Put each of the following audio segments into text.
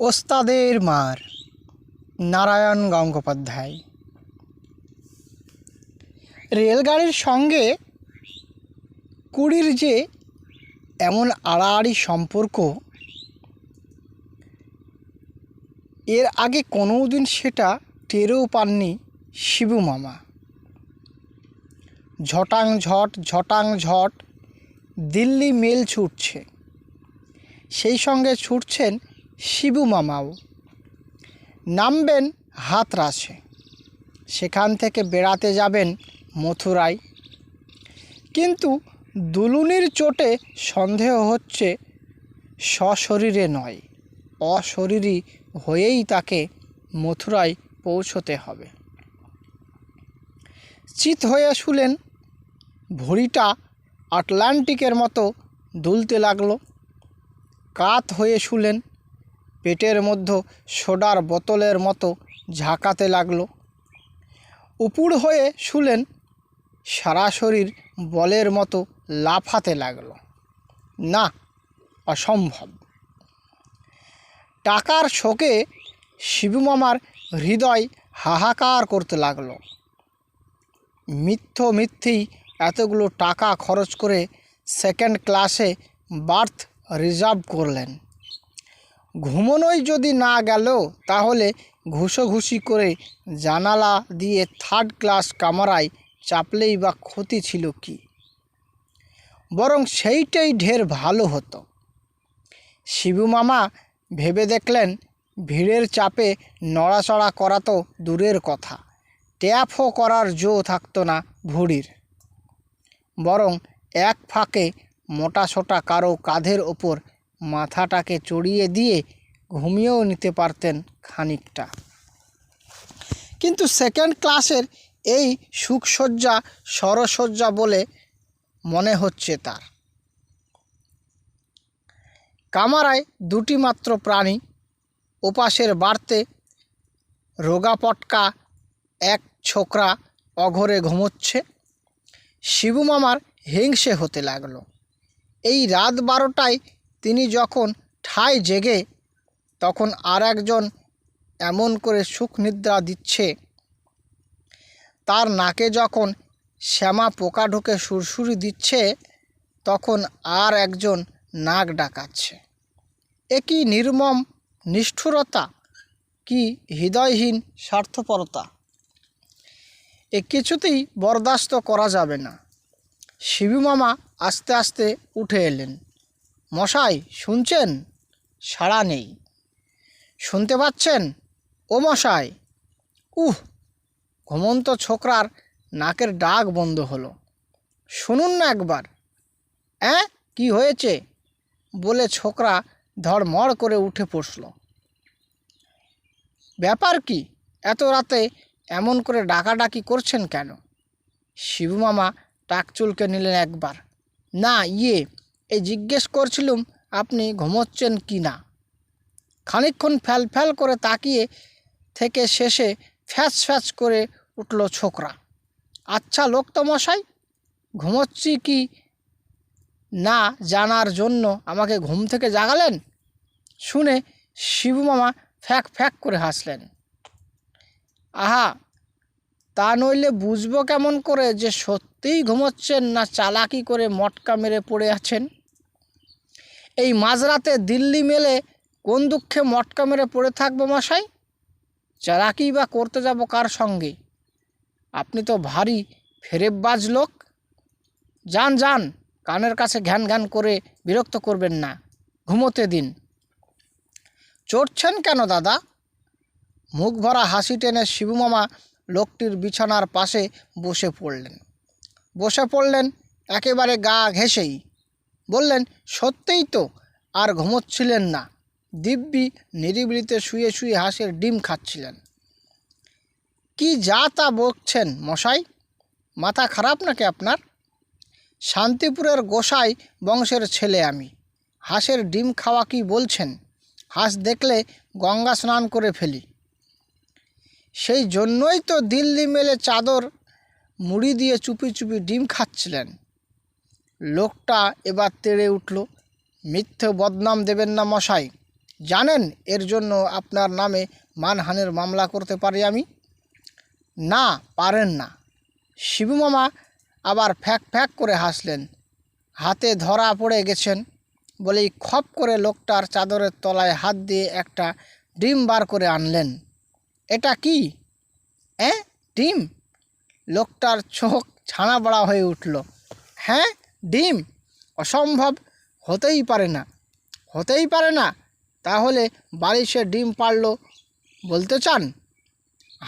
ওস্তাদের মার। নারায়ণ গঙ্গোপাধ্যায়। রেলগাড়ির সঙ্গে কুড়ির যে এমন আড়াআড়ি সম্পর্ক, এর আগে কোনো দিন সেটা টেরও পাননি শিবু মামা। ঝটাং ঝট ঝটাং ঝট, দিল্লি মেল ছুটছে। সেই সঙ্গে ছুটছেন শিবু মামাও। নামবেন হাতরাসে সেখান থেকে বেড়াতে যাবেন মথুরায় কিন্তু দুলুনির চোটে সন্দেহ হচ্ছে সশরীরে নয়, অশরীরী হয়েই তাকে মথুরায় পৌঁছতে হবে। চিত হয়ে শুলেন, ভুঁড়িটা আটলান্টিকের মতো দুলতে লাগল। কাত হয়ে শুলেন পেটের মধ্যে সোডার বোতলের মতো ঝাঁকাতে লাগল। উপুড় হয়ে শুলেন, সারা শরীর বলের মতো লাফাতে লাগল। না, অসম্ভব। টাকার শোকে শিবু মামার হৃদয় হাহাকার করতে লাগল। মিথ্য মিথ্যেই এতগুলো টাকা খরচ করে সেকেন্ড ক্লাসে বার্থ রিজার্ভ করলেন। ঘুমোনোই যদি না গেল, তাহলে ঘুষোঘুষি করে জানালা দিয়ে থার্ড ক্লাস কামরায় চাপলেই বা ক্ষতি ছিল কি? বরং সেইটাই ঢের ভালো হতো। শিবু মামা ভেবে দেখলেন, ভিড়ের চাপে নড়াচড়া করা তো দূরের কথা, ট্যাপও করার জো থাকতো না ভুড়ির। বরং এক ফাঁকে মোটা মোটাসোটা কারও কাঁধের ওপর মাথাটাকে চড়িয়ে দিয়ে ঘুমিয়েও নিতে পারতেন খানিকটা। কিন্তু সেকেন্ড ক্লাসের এই সুখসজ্জা, সরসজ্জা বলে মনে হচ্ছে তার। কামারায় দুটি মাত্র প্রাণী, ওপাশের বাড়তে রোগাপটকা, এক ছোকরা অঘরে ঘুমোচ্ছে। শিবু মামার হিংসে হতে লাগল। এই রাত বারোটায় তিনি যখন ঠায় জেগে, তখন আর একজন এমন করে সুখ নিদ্রা দিচ্ছে। তার নাকে যখন শ্যামা পোকা ঢুকে সুরসুরি দিচ্ছে, তখন আর একজন নাক ডাকাচ্ছে। এ নির্মম নিষ্ঠুরতা? কি হৃদয়হীন স্বার্থপরতা? এ কিছুতেই বরদাস্ত করা যাবে না। শিবু মামা আস্তে আস্তে উঠে এলেন। মশাই, শুনছেন? সাড়া নেই। শুনতে পাচ্ছেন? ও মশাই। উহ, ঘুমন্ত ছোকরার নাকের ডাক বন্ধ হলো। শুনুন না একবার। অ্যাঁ, কি হয়েছে? বলে ছোকরা ধড়মড় করে উঠে পড়ল। ব্যাপার কি? এত রাতে এমন করে ডাকাডাকি করছেন কেন? শিবু মামা টাক চুলকে নিলেন একবার। না ইয়ে এই জিজ্ঞেস করছিলুম, আপনি ঘুমোচ্ছেন কি না? খানিকক্ষণ ফ্যাল ফ্যাল করে তাকিয়ে থেকে শেষে ফ্যাচ ফ্যাচ করে উঠল ছোকরা। আচ্ছা লোক তো মশাই ঘুমোচ্ছি কি না জানার জন্য আমাকে ঘুম থেকে জাগালেন? শুনে শিবু মামা ফ্যাক ফ্যাক করে হাসলেন। আহা, তা নইলে বুঝব কেমন করে যে সত্যিই ঘুমোচ্ছেন না চালাকি করে মটকা মেরে পড়ে আছেন? এই মাঝরাতে দিল্লি মেলে কোন দুঃখে মটকা মেরে পড়ে থাকব মশাই? চালাকি বা করতে যাব কার সঙ্গে? আপনি তো ভারী ফেরেববাজ লোক। যান যান, কানের কাছে ঘ্যান ঘ্যান করে বিরক্ত করবেন না। ঘুমোতে দিন। চড়ছেন কেন দাদা? মুখ ভরা হাসি টেনে শিবুমামা লোকটির বিছানার পাশে বসে পড়লেন। বসে পড়লেন একেবারে গা ঘেঁষেই। বললেন, সত্যিই তো, আর ঘুমোচ্ছিলেন না। দিব্যি নিরিবিলিতে শুয়ে শুয়ে হাঁসের ডিম খাচ্ছিলেন। কি যা তা বকছেন মশাই, মাথা খারাপ নাকি আপনার? শান্তিপুরের গোসাই বংশের ছেলে আমি, হাঁসের ডিম খাওয়া কি বলছেন? হাঁস দেখলে গঙ্গা স্নান করে ফেলি। সেই জন্যই তো দিল্লি মেলে চাদর, মুড়ি দিয়ে চুপি চুপি ডিম খাচ্ছিলেন। লোকটা এবার তেড়ে উঠল। মিথ্যে বদনাম দেবেন না মশাই। জানেন এর জন্য আপনার নামে মানহানির মামলা করতে পারি আমি? না, পারেন না। শিবু মামা আবার ফ্যাক ফ্যাক করে হাসলেন। হাতে ধরা পড়ে গেছেন বলেই খপ করে লোকটার চাদরের তলায় হাত দিয়ে একটা ডিম বার করে আনলেন। এটা কি? হ্যাঁ ডিম? লোকটার চোখ ছানা বড়া হয়ে উঠল। হ্যাঁ ডিম অসম্ভব হতেই পারে না। হতেই পারে না, তাহলে বালিশে ডিম পারল বলতে চান?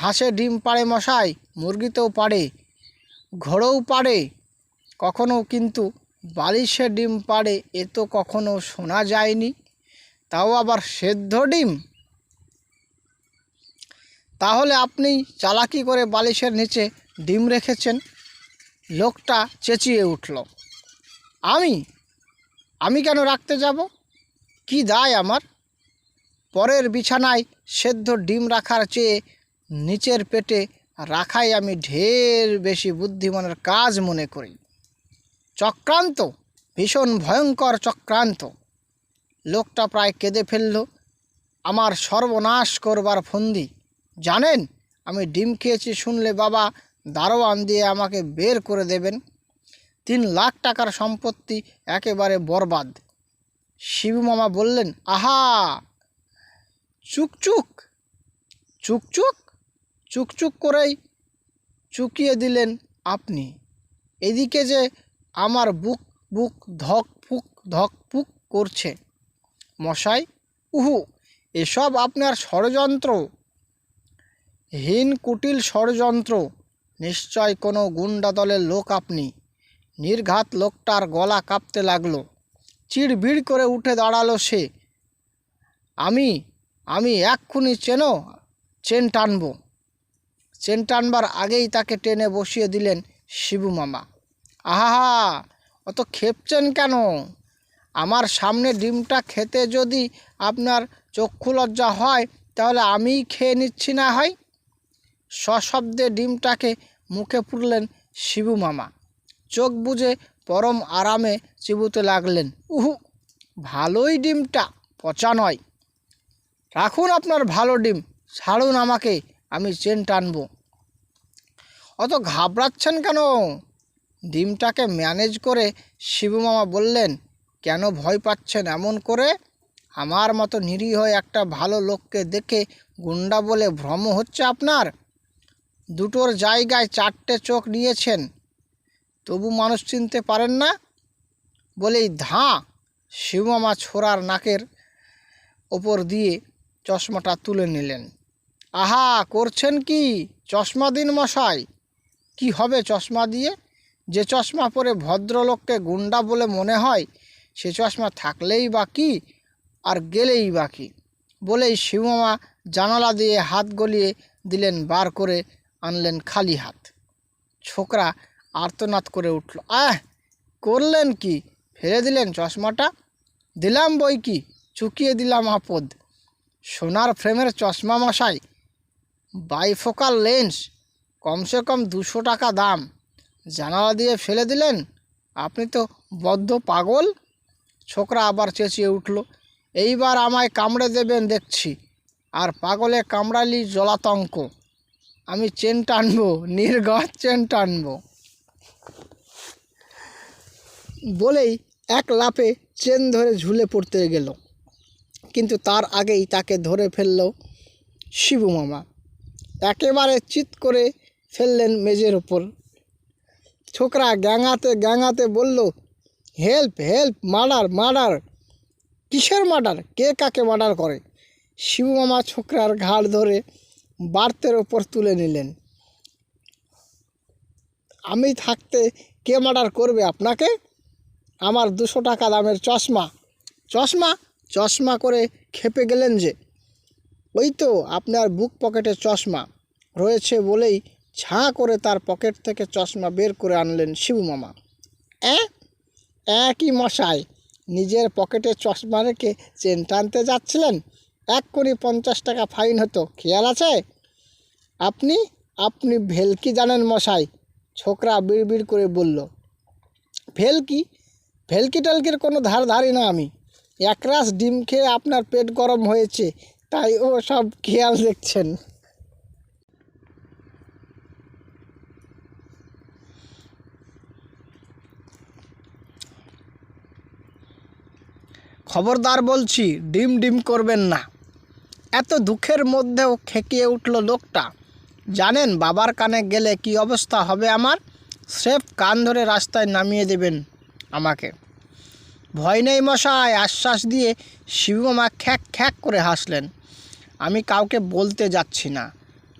হাঁসে ডিম পাড়ে মশাই, মুরগিতেও পাড়ে, ঘোড়েও পাড়ে, কখনো কিন্তু বালিশে ডিম পাড়ে এ তো কখনো শোনা যায়নি, তাও আবার সেদ্ধ ডিম? তাহলে আপনি চালাকি করে বালিশের নিচে ডিম রেখেছেন? লোকটা চেঁচিয়ে উঠল। আমি? আমি কেন রাখতে যাব? কি দায় আমার? পরের বিছানায় সেদ্ধ ডিম রাখার চেয়ে নিচের পেটে রাখাই আমি ঢের বেশি বুদ্ধিমানের কাজ মনে করি। চক্রান্ত, ভীষণ ভয়ঙ্কর চক্রান্ত। লোকটা প্রায় কেঁদে ফেলল, আমার সর্বনাশ করবার ফন্দি। জানেন, আমি ডিম খেয়েছি শুনলে বাবা দারোয়ান দিয়ে আমাকে বের করে দেবেন। তিন লাখ টাকার সম্পত্তি একেবারে বরবাদ। শিবু মামা বললেন, আহা! চুকচুক চুকচুক চুকচুক করেই চুকিয়ে দিলেন আপনি। এদিকে যে আমার বুক বুক ধক ফুক ধক ফুক করছে। মশাই, উহু, এসব আপনার ষড়যন্ত্র। হীন কুটিল ষড়যন্ত্র। নিশ্চয় কোনো গুন্ডা দলের লোক আপনি। নির্ঘাত লোকটার গলা কাঁপতে লাগল। চিড়বিড় করে উঠে দাঁড়াল সে। আমি আমি এক্ষুনি চেনো, চেন টানবো। চেন টানবার আগেই তাকে টেনে বসিয়ে দিলেন শিবু মামা। আহা অত খেপছেন কেন? আমার সামনে ডিমটা খেতে যদি আপনার চক্ষু লজ্জা হয়, তাহলে আমিই খেয়ে নিচ্ছি না হয়? সশব্দে ডিমটাকে মুখে পুরলেন শিবু মামা। চোখ বুজে পরম আরামে চিবুতে লাগলেন। উহু, ভালোই ডিমটা, পচা নয়। রাখুন আপনার ভালো ডিম, ছাড়ুন আমাকে, আমি চেন টানবো। অত ঘাবড়াচ্ছেন কেন? ডিমটাকে ম্যানেজ করে শিবু মামা বললেন, কেন ভয় পাচ্ছেন এমন করে? আমার মতো নিরীহ একটা ভালো লোককে দেখে গুন্ডা বলে ভ্রম হচ্ছে আপনার। দুটোর জায়গায় চারটে চোখ নিয়েছেন। তবু মানুষ চিনতে পারেন না বলেই ধাঁ শিবমামা ছোড়ার নাকের ওপর দিয়ে চশমাটা তুলে নিলেন। আহা, করছেন কি? চশমা দিন মশাই। কি হবে চশমা দিয়ে? যে চশমা পরে ভদ্রলোককে গুন্ডা বলে মনে হয়, সে চশমা থাকলেই বা কি আর গেলেই বা কি? বলেই শিবমামা জানালা দিয়ে হাত গলিয়ে দিলেন, বার করে আনলেন খালি হাত। ছোকরা আর্তনাদ করে উঠল। আহ, করলেন কি? ফেলে দিলেন চশমাটা? দিলাম বই কি? চুকিয়ে দিলাম আপদ। সোনার ফ্রেমের চশমা মশাই, বাইফোকাল লেন্স, কমসে কম দুশো টাকা দাম। জানালা দিয়ে ফেলে দিলেন? আপনি তো বদ্ধ পাগল। ছোকরা আবার চেঁচিয়ে উঠল, এইবার আমায় কামড়ে দেবেন দেখছি। আর পাগলে কামড়ালি জলাতঙ্ক। আমি চেন টানবো নির্গত চেন টানবো। বলেই এক লাফে চেন ধরে ঝুলে পড়তে গেল। কিন্তু তার আগেই তাকে ধরে ফেলল শিবু মামা। একেবারে চিৎ করে ফেললেন মেজের ওপর। ছোকরা গ্যাঙাতে গ্যাঙাতে বলল, হেল্প হেল্প, মার্ডার মার্ডার। কিসের মার্ডার? কে কাকে মার্ডার করে? শিবু মামা ছোকরার ঘাড় ধরে বার্তের ওপর তুলে নিলেন। আমি থাকতে কে মার্ডার করবে আপনাকে? আমার দুশো টাকা দামের চশমা। চশমা? চশমা করে খেপে গেলেন যে। ওই তো আপনার বুক পকেটে চশমা। রয়েছে বলেই ঝাঁ করে তার পকেট থেকে চশমা বের করে আনলেন শিবু মামা। একই মশাই, নিজের পকেটে চশমা রেখে চেন টানতে যাচ্ছিলেন? এক কোটি পঞ্চাশ টাকা ফাইন হতো, খেয়াল আছে? আপনি আপনি ভেলকি জানেন মশাই, ছোকরা বিড়বিড় করে বলল। ভেলকি? ভেলকি টালকির কোনো ধার ধারি না আমি। একরাশ ডিম খেয়ে আপনার পেট গরম হয়েছে, তাই ও সব খেয়াল দেখছেন। খবরদার বলছি, ডিম ডিম করবেন না। এত দুঃখের মধ্যেও খেকিয়ে উঠল লোকটা। জানেন, বাবার কানে গেলে কি অবস্থা হবে আমার? স্রেফ কান ধরে রাস্তায় নামিয়ে দেবেন। আমাকে। ভয় নেই মশাই, আশ্বাস দিয়ে শিবমামা খ্যাক খ্যাক করে হাসলেন। আমি কাউকে বলতে যাচ্ছি না।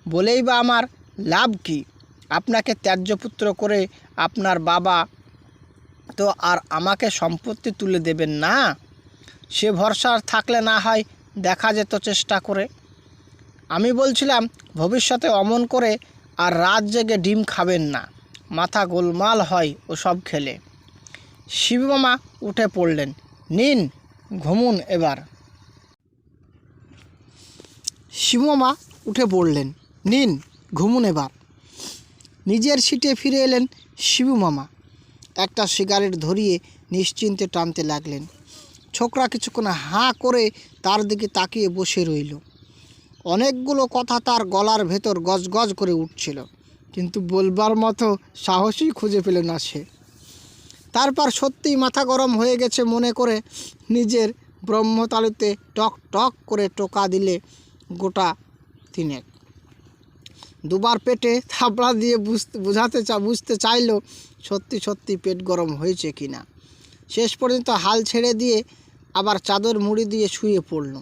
বলেই বা আমার লাভ কি? আপনাকে ত্যায্যপুত্র করে আপনার বাবা তো আর আমাকে সম্পত্তি তুলে দেবেন না? সে ভরসা থাকলে না হয় দেখা যেত চেষ্টা করে। আমি বলছিলাম, ভবিষ্যতে অমন করে আর রাত জেগে ডিম খাবেন না। মাথা গোলমাল হয় ওসব খেলে। শিবমামা উঠে পড়লেন। নিন, ঘুমুন এবার। শিবমামা উঠে পড়লেন। নিন, ঘুমুন এবার। নিজের সিটে ফিরে এলেন শিবু মামা। একটা সিগারেট ধরিয়ে নিশ্চিন্তে টানতে লাগলেন। ছোকরা কিছুক্ষণ হাঁ করে তার দিকে তাকিয়ে বসে রইল। অনেকগুলো কথা তার গলার ভেতর গজগজ করে উঠছিল, কিন্তু বলবার মতো সাহসই খুঁজে পেল না সে। তারপর সত্যিই মাথা গরম হয়ে গেছে মনে করে নিজের ব্রহ্মতালুতে টক টক করে টোকা দিলে গোটা তিনেক। দুবার পেটে থাপড়া দিয়ে বুঝতে বোঝাতে চা, বুঝতে চাইলো সত্যি সত্যি পেট গরম হয়েছে কি না শেষ পর্যন্ত হাল ছেড়ে দিয়ে আবার চাদর মুড়ি দিয়ে শুয়ে পড়ল।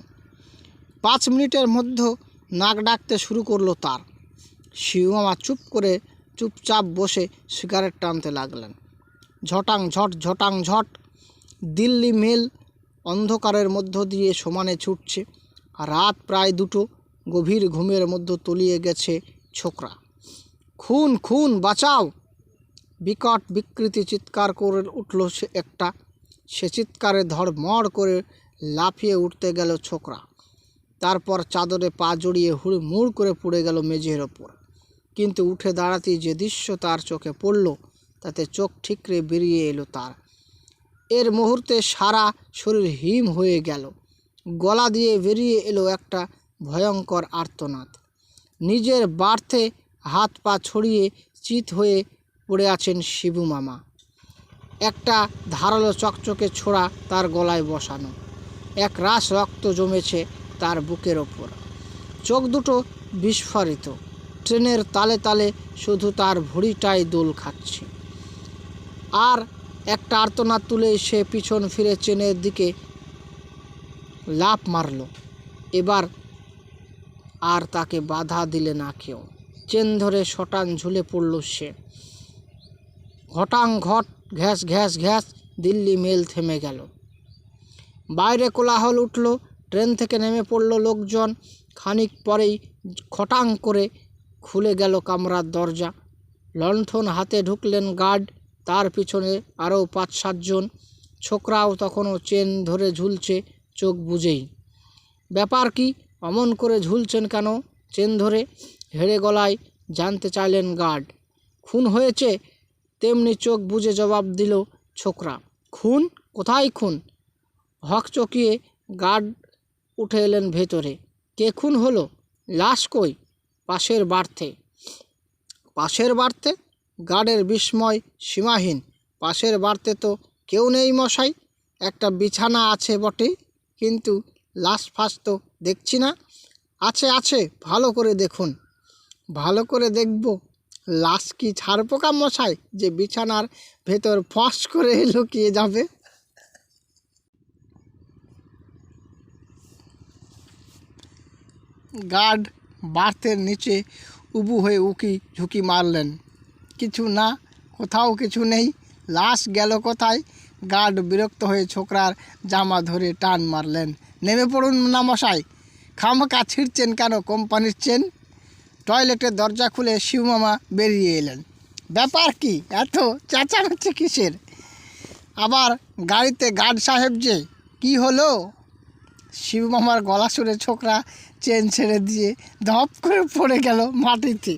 পাঁচ মিনিটের মধ্যে নাক ডাকতে শুরু করল তার। শিবমামা চুপ করে চুপচাপ বসে সিগারেট টানতে লাগলেন। ঝটাং ঝট ঝটাং ঝট। দিল্লি মেল অন্ধকারের মধ্য দিয়ে সমানে ছুটছে। রাত প্রায় দুটো, গভীর ঘুমের মধ্যে তলিয়ে গেছে ছোকরা। খুন খুন, বাঁচাও! বিকট বিকৃতি চিৎকার করে উঠল সে একটা। সে চিৎকারে ধড়মড় করে লাফিয়ে উঠতে গেল ছোকরা। তারপর চাদরে পা জড়িয়ে হুড় মুড় করে পড়ে গেল মেঝের ওপর। কিন্তু উঠে দাঁড়াতেই যে দৃশ্য তার চোখে পড়ল তাতে চোখ ঠিকরে বেরিয়ে এলো তার। এর মুহূর্তে সারা শরীর হিম হয়ে গেল। গলা দিয়ে বেরিয়ে এলো একটা ভয়ঙ্কর আর্তনাদ। নিজের বার্থে হাত পা ছড়িয়ে চিত হয়ে পড়ে আছেন শিবু মামা। একটা ধারালো চকচকে ছোড়া তার গলায় বসানো। এক রাস রক্ত জমেছে তার বুকের ওপর। চোখ দুটো বিস্ফারিত। ট্রেনের তালে তালে শুধু তার ভুঁড়িটাই দোল খাচ্ছে। আর একটা আর্তনাদ তুলে সে পিছন ফিরে চেনের দিকে লাফ মারল। এবার আর তাকে বাধা দিলে না কেউ। চেন ধরে শটান ঝুলে পড়ল সে। ঘটাং ঘট, ঘ্যাস ঘ্যাস ঘ্যাস, দিল্লি মেল থেমে গেল। বাইরে কোলাহল উঠল, ট্রেন থেকে নেমে পড়ল লোকজন। খানিক পরেই খটাং করে খুলে গেল কামরার দরজা। লণ্ঠন হাতে ঢুকলেন গার্ড। তার পিছনে আরও পাঁচ সাতজন। ছোকরাও তখনও চেন ধরে ঝুলছে, চোখ বুঝেই ব্যাপার কি, অমন করে ঝুলছেন কেন? চেন ধরে হেড়ে গলায় জানতে চাইলেন গার্ড। খুন হয়েছে? তেমনি চোখ বুজে জবাব দিল ছোকরা। খুন? কোথায় খুন? হক চকিয়ে গার্ড উঠে এলেন ভেতরে। কে খুন হলো? লাশ কই? পাশের বার্থে। পাশের বার্থে? গার্ডের বিস্ময় সীমাহীন। পাশের বার্থে তো কেউ নেই মশাই। একটা বিছানা আছে বটে, কিন্তু লাশ ফাঁস তো দেখছি না। আছে আছে, ভালো করে দেখুন। ভালো করে দেখব। লাশ কি ছাড় পোকা মশাই? যে বিছানার ভেতর ফস করে লুকিয়ে যাবে। গার্ড বার্থের নিচে উবু হয়ে উকি ঝুঁকি মারলেন। কিছু না, কোথাও কিছু নেই। লাশ গেল কোথায়? গার্ড বিরক্ত হয়ে ছোকরার জামা ধরে টান মারলেন। নেমে পড়ুন না মশাই খামাকা ছিঁড়ছেন কেন কোম্পানির চেন? টয়লেটের দরজা খুলে শিবমামা বেরিয়ে এলেন। ব্যাপার কি? এত চেঁচামেচি কিসের? আবার গাড়িতে গার্ড সাহেব যে, কি হলো? শিবমামার গলা শুনে ছোকরা চেন ছেড়ে দিয়ে ধপ করে পড়ে গেল মাটিতে।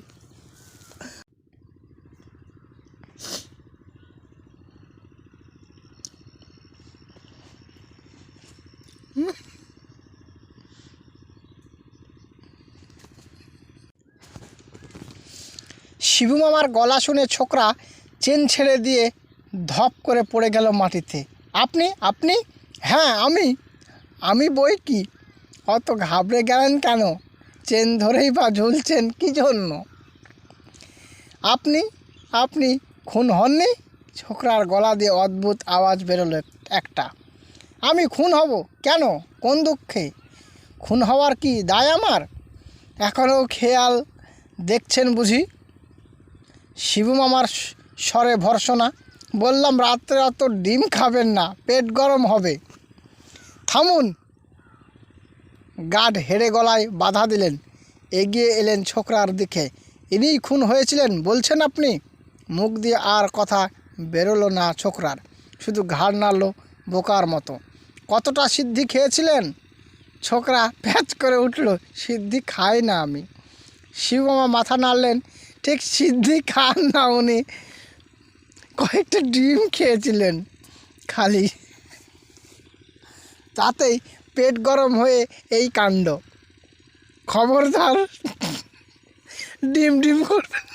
শিবু মামার গলা শুনে ছোকরা চেন ছেড়ে দিয়ে ধপ করে পড়ে গেল মাটিতে। আপনি আপনি? হ্যাঁ আমি। আমি বই কি? অত ঘাবড়ে গেলেন কেন? চেন ধরেই বা ঝুলছেন কি জন্য? আপনি আপনি খুন হননি? ছোকরার গলা দিয়ে অদ্ভুত আওয়াজ বেরোলো একটা। আমি খুন হব। কেন? কোন দুঃখে? খুন হওয়ার কি দায় আমার? এখনও খেয়াল দেখছেন বুঝি? শিবু মামার স্বরে ভর্সনা। বললাম, রাত্রে অত ডিম খাবেন না, পেট গরম হবে। থামুন। গার্ড হেড়ে গলায় বাধা দিলেন। এগিয়ে এলেন ছোকরার দিকে। ইনিই খুন হয়েছিলেন, বলছেন আপনি? মুখ দিয়ে আর কথা বেরোলো না ছোকরার। শুধু ঘাড় নাড়ল বোকার মতো। কতটা সিদ্ধি খেয়েছিলেন? ছোকরা প্যাচ করে উঠল, সিদ্ধি খাই না আমি। শিবমামা মাথা নাড়লেন, ঠিক সিদ্ধি খান না উনি। কয়েকটা ডিম খেয়েছিলেন খালি। তাতেই পেট গরম হয়ে এই কাণ্ড। খবরদার ডিম ডিম করবেন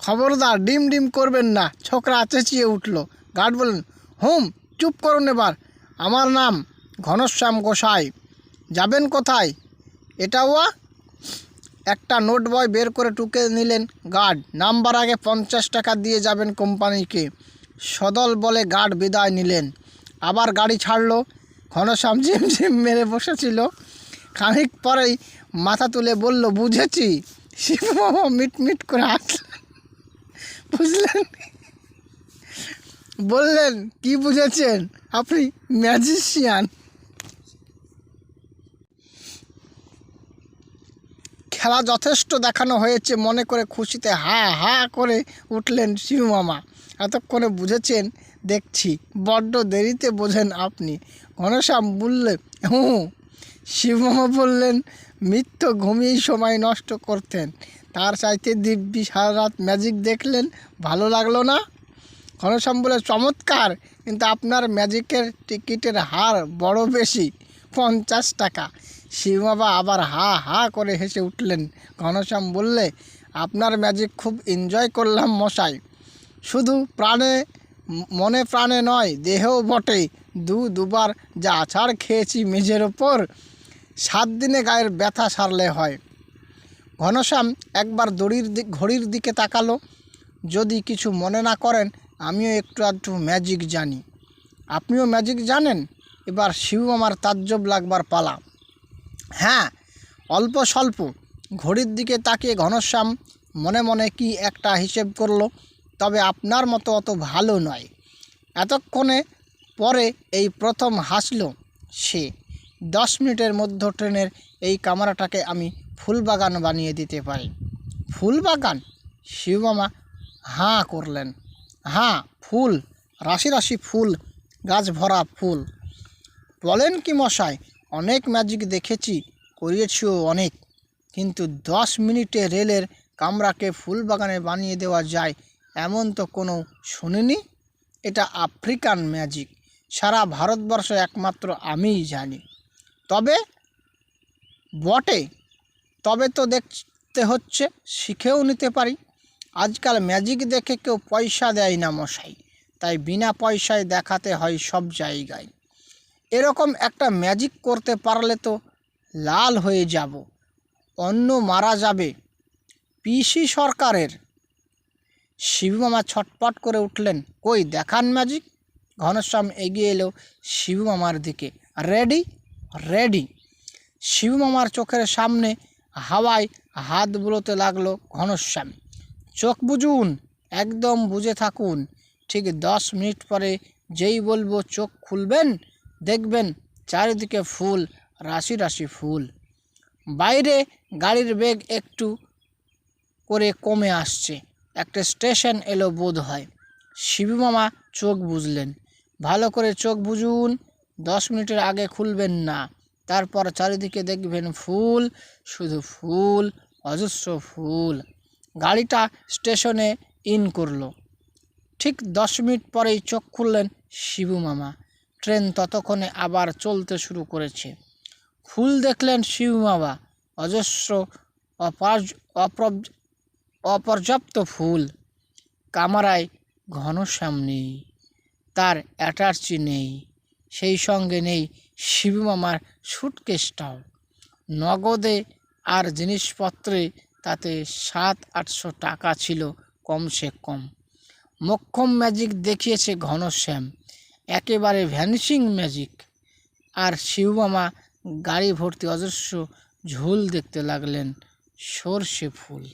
খবরদার, ডিম ডিম করবেন না। ছোকরা চেঁচিয়ে উঠল। গার্ড বললেন, হুম, চুপ করুন এবার। আমার নাম ঘনশ্যাম গোসাই। যাবেন কোথায়? এটা ওয়া? একটা নোট বয় বের করে টুকে নিলেন গার্ড। নাম্বার আগে পঞ্চাশ টাকা দিয়ে যাবেন কোম্পানিকে। সদল বলে গার্ড বিদায় নিলেন। আবার গাড়ি ছাড়লো। ঘনশ্যাম ঝিম ঝিম মেরে বসেছিল। খানিক পরেই মাথা তুলে বলল, বুঝেছি। শিববাবা মিট মিট করে হাসলেন বুঝলেন? বললেন, কি বুঝেছেন? আপনি ম্যাজিশিয়ান খেলা যথেষ্ট দেখানো হয়েছে, মনে করে খুশিতে হা হা করে উঠলেন শিবু মামা। এতক্ষণে বুঝেছেন, দেখছি, বড্ড দেরিতে বোঝেন আপনি। ঘনশ্যাম বললে, হুঁ শিবু মামা বললেন, মিথ্য ঘুমিয়েই সময় নষ্ট করতেন। তার চাইতে দিব্যি সারা রাত ম্যাজিক দেখলেন, ভালো লাগল না? ঘনশ্যাম বলে, চমৎকার, কিন্তু আপনার ম্যাজিকের টিকিটের হার বড় বেশি, পঞ্চাশ টাকা। শিববাবা আবার হা হা করে হেসে উঠলেন। ঘনশ্যাম বললে, আপনার ম্যাজিক খুব এনজয় করলাম মশাই। শুধু প্রাণে, মনে প্রাণে নয়, দেহেও বটে। দু, দুবার যা আছাড় খেয়েছি মেঝের ওপর। সাত দিনে গায়ের ব্যথা সারলে হয়। ঘনশ্যাম একবার দড়ির ঘড়ির দিকে তাকালো। যদি কিছু মনে না করেন, আমিও একটু আধটু ম্যাজিক জানি। আপনিও ম্যাজিক জানেন? এবার শিবু আমার তাজ্জব লাগবার পালা। হ্যাঁ অল্প স্বল্প। ঘড়ির দিকে তাকিয়ে ঘনশ্যাম মনে মনে কি একটা হিসেব করল। তবে আপনার মতো অত ভালো নয়। এতক্ষণে পরে এই প্রথম হাসলো সে। দশ মিনিটের মধ্য ট্রেনের এই কামরাটাকে আমি ফুলবাগান বানিয়ে দিতে পারি। ফুল ফুলবাগান শিবমামা হাঁ করলেন। হাঁ, ফুল, রাশি রাশি ফুল, গাছ ভরা ফুল। বলেন কি মশাই, অনেক ম্যাজিক দেখেছি করিয়েছিও অনেক। কিন্তু দশ মিনিটে রেলের কামরাকে ফুল বাগানে বানিয়ে দেওয়া যায়, এমন তো কোনো শুনিনি? এটা আফ্রিকান ম্যাজিক সারা ভারতবর্ষে একমাত্র আমিই জানি। তবে বটে তবে তো দেখতে হচ্ছে, শিখেও নিতে পারি। আজকাল ম্যাজিক দেখে কেউ পয়সা দেয় না মশাই, তাই বিনা পয়সায় দেখাতে হয় সব জায়গায়। এরকম একটা ম্যাজিক করতে পারলে তো লাল হয়ে যাব অন্য মারা যাবে পিসি সরকারের। শিবুমামা ছটপট করে উঠলেন, কই, দেখান ম্যাজিক ঘনশ্যাম এগিয়ে এলো শিবুমামার দিকে রেডি রেডি শিবুমামার চোখের সামনে হাওয়ায় হাত বুলোতে লাগল ঘনশ্যাম। চোখ বুঝুন একদম বুঝে থাকুন। ঠিক দশ মিনিট পরে যেই বলব চোখ খুলবেন, দেখবেন চারিদিকে ফুল, রাশি রাশি ফুল। বাইরে গাড়ির বেগ একটু করে কমে আসছে। একটা স্টেশন এলো বোধ হয়। শিবু মামা চোখ বুঝলেন ভালো করে চোখ বুঝুন দশ মিনিটের আগে খুলবেন না। তারপর চারিদিকে দেখবেন ফুল, শুধু ফুল, অজস্র ফুল। গাড়িটা স্টেশনে ইন করল। ঠিক দশ মিনিট পরেই চোখ খুললেন শিবু মামা। ট্রেন ততক্ষণে আবার চলতে শুরু করেছে। ফুল দেখলেন শিবু মামা, অজস্র অপর্যাপ্ত ফুল। কামারায় ঘনশ্যাম নেই, তার অ্যাটার্চি নেই, সেই সঙ্গে নেই শিবু মামার সুটকেসটাও। নগদে আর জিনিসপত্রে তাতে সাত, আটশো টাকা ছিল কমসে কম। মক্ষম ম্যাজিক দেখিয়েছে ঘনশ্যাম একেবারে ভ্যানিশিং ম্যাজিক। আর শিবু মামা গাড়ি ভর্তি অজস্র ঝোল দেখতে লাগলেন সর্ষে ফুল।